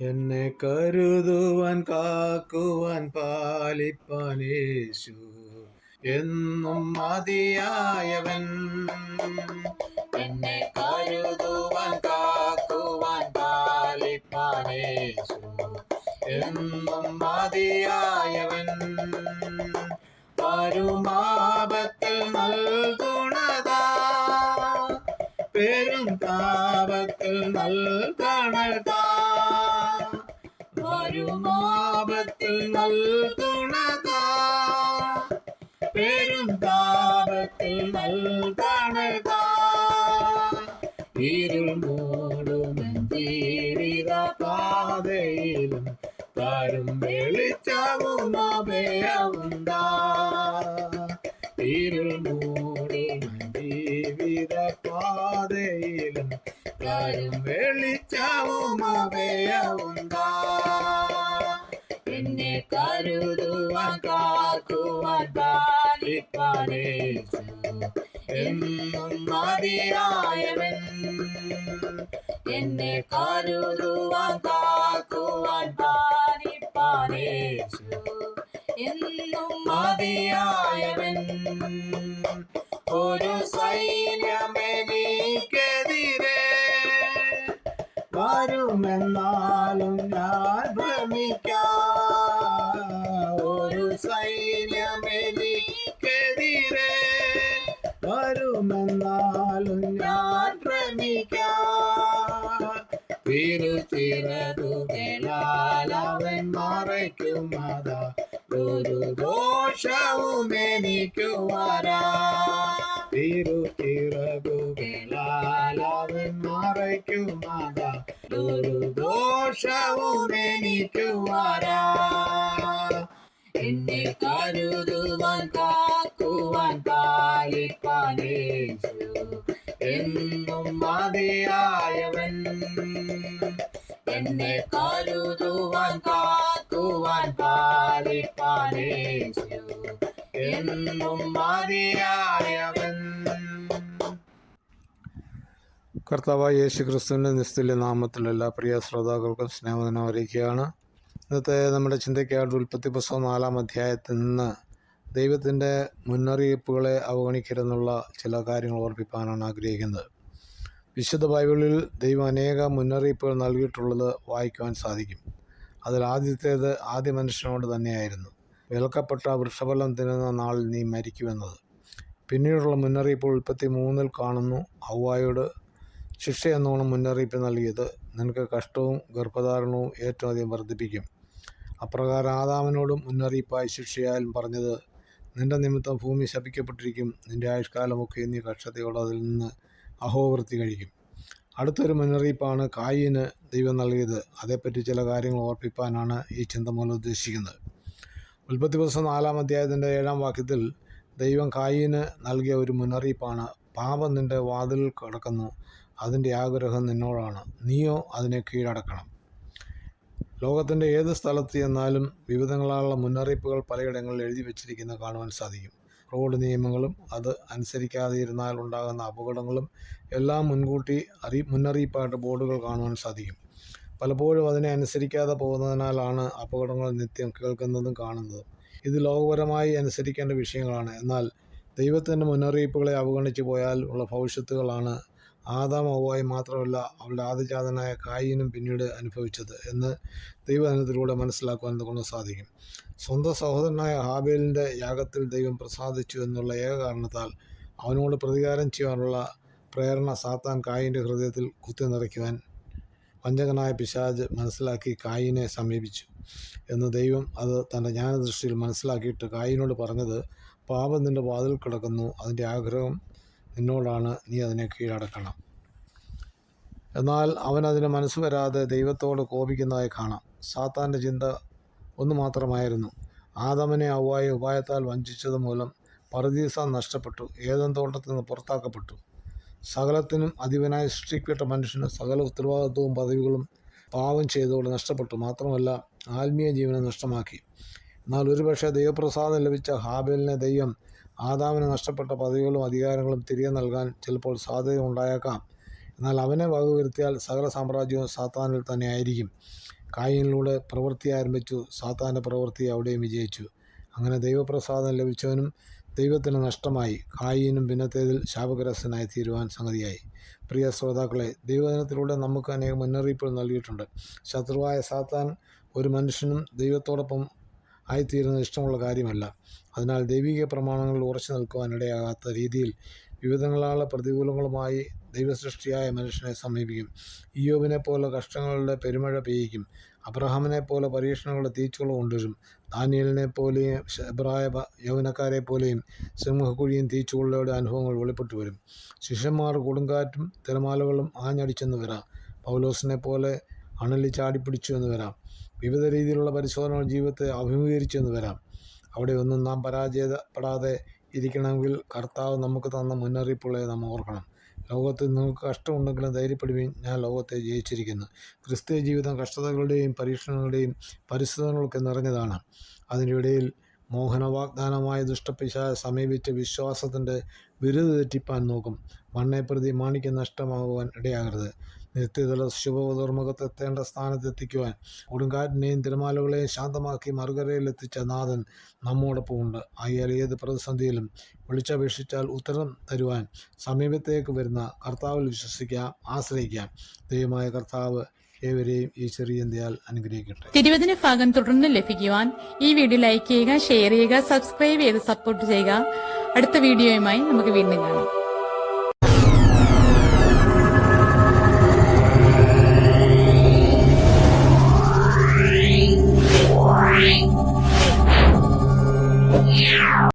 എന്നെ കരുതുവാൻ കാക്കുവാൻ പാലിപ്പാൻ യേശു എന്നും മതിയായവൻ. എന്നെ കരുതുവാൻ കാക്കുവാൻ പാലിപ്പാൻ യേശു എന്നും മതിയായവൻ. പരുമാപത്തിൽ നൽകുണതാ. പെരും താപത്തിൽ നൽകണതാ. வரும் ஆபத்தில் நல்குணதா? பெரும் தாபத்தில் நல்கணதா? இருள் மூடும் தீரித பாதையிலும் தரும் வெளிச்சமும் அபயவுந்தா കാക്കുവാൻ പാലിപ്പാനേശു എന്നും മതിയായവൻ എന്നെ കരുതുവാൻ കാക്കുവാൻ പാലിപ്പാനേശു എന്നും മതിയായവൻ ഒരു സൈന്യമെനിക്കെതിരെ വരുമെന്നാലും ഞാൻ ഭ്രമിക്കാം. അവൻ മറയ്ക്കും അതാ ഒരു ദോഷവും എനിക്ക് വരാ തിരുച്ചിറകുകളാൽ അവൻ മറയ്ക്കും ഒരു ദോഷവും എനിക്ക് എന്നെ കരുതുവാൻ കാക്കുവാൻ പാലിപ്പാനേശു. എന്നും മതിയായവൻ. എന്നെ കരുതുവാൻ കാക്കുവാൻ പാലിപ്പാനേശു എന്നും മതിയായവൻ. കർത്താവായ യേശു ക്രിസ്തുവിന്റെ നിസ്തുല്യ നാമത്തിൽ എല്ലാ പ്രിയ ശ്രോതാക്കൾക്കും സ്നേഹദിനം അറിയിക്കുകയാണ് ഇന്നത്തെ നമ്മുടെ ചിന്തയ്ക്കായിട്ട് ഉൽപ്പത്തി പുസ്തകം നാലാം അധ്യായത്തിൽ നിന്ന് ദൈവത്തിന്റെ മുന്നറിയിപ്പുകളെ അവഗണിക്കരുതെന്നുള്ള ചില കാര്യങ്ങൾ ഓർപ്പിക്കാനാണ് ആഗ്രഹിക്കുന്നത്. വിശുദ്ധ ബൈബിളിൽ ദൈവം അനേക മുന്നറിയിപ്പുകൾ നൽകിയിട്ടുള്ളത് വായിക്കുവാൻ സാധിക്കും. അതിൽ ആദ്യത്തേത് ആദ്യ മനുഷ്യനോട് തന്നെയായിരുന്നു. വിലക്കപ്പെട്ട വൃക്ഷഫലം തിന്നുന്ന നാളിൽ നീ മരിക്കുമെന്നത്. പിന്നീടുള്ള മുന്നറിയിപ്പ് ഉൽപ്പത്തി മൂന്നിൽ കാണുന്നു. ഔവായോട് ശിക്ഷ എന്നോണം മുന്നറിയിപ്പ് നൽകിയത് നിനക്ക് കഷ്ടവും ഗർഭധാരണവും ഏറ്റവും അധികം വർദ്ധിപ്പിക്കും. അപ്രകാരം ആദാമിനോടും മുന്നറിയിപ്പായി ശിക്ഷയായാലും പറഞ്ഞത് നിന്റെ നിമിത്തം ഭൂമി ശപിക്കപ്പെട്ടിരിക്കും. നിന്റെ ആയുഷ്കാലമൊക്കെ നീ കക്ഷതയോടെ അതിൽ നിന്ന് അഹോവൃത്തി കഴിക്കും. അടുത്തൊരു മുന്നറിയിപ്പാണ് കായിന് ദൈവം നൽകിയത്. അതേപ്പറ്റി ചില കാര്യങ്ങൾ ഓർപ്പിപ്പാനാണ് ഈ ചിന്ത മൂലം ഉദ്ദേശിക്കുന്നത്. ഉൽപ്പത്തി ദിവസം നാലാം അധ്യായത്തിന്റെ ഏഴാം വാക്യത്തിൽ ദൈവം കായിന് നൽകിയ ഒരു മുന്നറിയിപ്പാണ്. പാപം നിന്റെ വാതിൽ കിടക്കുന്നു. അതിന്റെ ആഗ്രഹം നിന്നോടാണ്. നീയോ അതിനെ കീഴടക്കണം. ലോകത്തിന്റെ ഏത് സ്ഥലത്ത് ചെന്നാലും വിവിധങ്ങളായുള്ള മുന്നറിയിപ്പുകൾ പലയിടങ്ങളിൽ എഴുതി വെച്ചിരിക്കുന്ന കാണുവാൻ സാധിക്കും. റോഡ് നിയമങ്ങളും അത് അനുസരിക്കാതിരുന്നാൽ ഉണ്ടാകുന്ന അപകടങ്ങളും എല്ലാം മുൻകൂട്ടി അറി മുന്നറിയിപ്പായിട്ട് ബോർഡുകൾ കാണുവാൻ സാധിക്കും. പലപ്പോഴും അതിനെ അനുസരിക്കാതെ പോകുന്നതിനാലാണ് അപകടങ്ങൾ നിത്യം കേൾക്കുന്നതും കാണുന്നതും. ഇത് ലോകപരമായി അനുസരിക്കേണ്ട വിഷയങ്ങളാണ്. എന്നാൽ ദൈവത്തിന്റെ മുന്നറിയിപ്പുകളെ അവഗണിച്ചു പോയാൽ ഉള്ള ഭവിഷ്യത്തുകളാണ് ആദാം ഔവായി മാത്രമല്ല അവളുടെ ആദിജാതനായ കായിനും പിന്നീട് അനുഭവിച്ചത് എന്ന് ദൈവദനത്തിലൂടെ മനസ്സിലാക്കുവാൻ കൊണ്ട് സാധിക്കും. സ്വന്തം സഹോദരനായ ഹാബേലിന്റെ യാഗത്തിൽ ദൈവം പ്രസാദിച്ചു എന്നുള്ള ഏക കാരണത്താൽ അവനോട് പ്രതികാരം ചെയ്യാനുള്ള പ്രേരണ സാത്താൻ കായിന്റെ ഹൃദയത്തിൽ കുത്തി നിറയ്ക്കുവാൻ വഞ്ചകനായ പിശാജ് മനസ്സിലാക്കി കായിനെ സമീപിച്ചു എന്ന് ദൈവം അത് തന്റെ ജ്ഞാനദൃഷ്ടിയിൽ മനസ്സിലാക്കിയിട്ട് കായിനോട് പറഞ്ഞത് പാപം നിന്റെ വാതിൽ കിടക്കുന്നു അതിന്റെ ആഗ്രഹം നിന്നോടാണ് നീ അതിനെ കീഴടക്കണം. എന്നാൽ അവൻ അതിന് മനസ്സ് വരാതെ ദൈവത്തോട് കോപിക്കുന്നതായി കാണാം. സാത്താന്റെ ചിന്ത ഒന്നു മാത്രമായിരുന്നു. ആദമനെ ഔവായ ഉപായത്താൽ വഞ്ചിച്ചത് മൂലം പറുദീസ നഷ്ടപ്പെട്ടു ഏതൻ തോട്ടത്തിൽ നിന്ന് പുറത്താക്കപ്പെട്ടു. സകലത്തിനും അധിപനായി സൃഷ്ടിക്കപ്പെട്ട മനുഷ്യന് സകല ഉത്തരവാദിത്വവും പദവികളും പാവം ചെയ്തുകൊണ്ട് നഷ്ടപ്പെട്ടു. മാത്രമല്ല ആത്മീയ ജീവനെ നഷ്ടമാക്കി. എന്നാൽ ഒരുപക്ഷെ ദൈവപ്രസാദം ലഭിച്ച ഹാബേലിനെ ദൈവം ആദാമിന് നഷ്ടപ്പെട്ട പദവികളും അധികാരങ്ങളും തിരികെ നൽകാൻ ചിലപ്പോൾ സാധ്യത ഉണ്ടായേക്കാം. എന്നാൽ അവനെ വകവരുത്തിയാൽ സകല സാമ്രാജ്യവും സാത്താനിൽ തന്നെ ആയിരിക്കും. കായിനിലൂടെ പ്രവൃത്തി ആരംഭിച്ചു. സാത്താന്റെ പ്രവൃത്തി അവിടെയും വിജയിച്ചു. അങ്ങനെ ദൈവപ്രസാദം ലഭിച്ചവനും ദൈവത്തിന് നഷ്ടമായി. കായിനും ഭിന്നത്തേതിൽ ശാപഗ്രസ്തനായി തീരുവാൻ സംഗതിയായി. പ്രിയ ശ്രോതാക്കളെ ദൈവദിനത്തിലൂടെ നമുക്ക് അനേകം മുന്നറിയിപ്പുകൾ നൽകിയിട്ടുണ്ട്. ശത്രുവായ സാത്താൻ ഒരു മനുഷ്യനും ദൈവത്തോടൊപ്പം ആയിത്തീരുന്നത് ഇഷ്ടമുള്ള കാര്യമല്ല. അതിനാൽ ദൈവിക പ്രമാണങ്ങൾ ഉറച്ചു നിൽക്കുവാൻ ഇടയാകാത്ത രീതിയിൽ വിവിധങ്ങളായ പ്രതികൂലങ്ങളുമായി ദൈവസൃഷ്ടിയായ മനുഷ്യനെ സമീപിക്കും. ഇയോബിനെ പോലെ കഷ്ടങ്ങളുടെ പെരുമഴ പെയ്യിക്കും. അബ്രഹാമിനെ പോലെ പരീക്ഷണങ്ങളുടെ തീച്ചുകൾ കൊണ്ടുവരും. ദാനിയലിനെ പോലെയും എബ്രായ യൗവനക്കാരെ പോലെയും സിംഹക്കുഴിയും തീച്ചുകളുടെ അനുഭവങ്ങൾ വെളിപ്പെട്ടു വരും. ശിഷ്യന്മാർ കൊടുങ്കാറ്റും തിരമാലകളും ആഞ്ഞടിച്ചെന്ന് വരാം. പൗലോസിനെ പോലെ അണലി ചാടിപ്പിടിച്ചു എന്ന് വരാം. വിവിധ രീതിയിലുള്ള പരിശോധനകൾ ജീവിതത്തെ അഭിമുഖീകരിച്ചെന്ന് വരാം. അവിടെ ഒന്നും നാം പരാജയപ്പെടാതെ ഇരിക്കണമെങ്കിൽ കർത്താവ് നമുക്ക് തന്ന മുന്നറിയിപ്പുകളെ നാം ഓർക്കണം. ലോകത്തിൽ നിങ്ങൾക്ക് കഷ്ടമുണ്ടെങ്കിലും ധൈര്യപ്പെടുകയും ഞാൻ ലോകത്തെ ജയിച്ചിരിക്കുന്നു. ക്രിസ്തീയ ജീവിതം കഷ്ടതകളുടെയും പരീക്ഷണങ്ങളുടെയും പരിശോധനകളൊക്കെ നിറഞ്ഞതാണ്. അതിനിടയിൽ ഇടയിൽ മോഹന വാഗ്ദാനമായ സമീപിച്ച് വിശ്വാസത്തിന്റെ ബിരുദ തെറ്റിപ്പാൻ നോക്കും. മണ്ണെ പ്രതി മാണിക്യം നഷ്ടമാകുവാൻ ഇടയാകരുത്. നിത്യതല ശുഭധർമ്മകത്തെത്തേണ്ട സ്ഥാനത്തെത്തിക്കുവാൻ കൊടുങ്കാറ്റിനെയും തിരമാലകളെയും ശാന്തമാക്കി മറുകരയിലെത്തിച്ച നാഥൻ നമ്മോടൊപ്പമുണ്ട്. ആയാൽ ഏത് പ്രതിസന്ധിയിലും വിളിച്ചപേക്ഷിച്ചാൽ ഉത്തരം തരുവാൻ സമീപത്തേക്ക് വരുന്ന കർത്താവിൽ വിശ്വസിക്കാം ആശ്രയിക്കാം. ദൈവമായ കർത്താവ് ഏവരെയും ഈ ചെറിയ അനുഗ്രഹിക്കട്ടെ. തിരുവതിന് ഭാഗം തുടർന്ന് ലഭിക്കുവാൻ ഈ വീഡിയോ ലൈക്ക് ചെയ്യുക ഷെയർ ചെയ്യുക സബ്സ്ക്രൈബ് ചെയ്ത് സപ്പോർട്ട് ചെയ്യുക. അടുത്ത വീഡിയോയുമായി നമുക്ക് വീണ്ടും കാണാം. Yeah.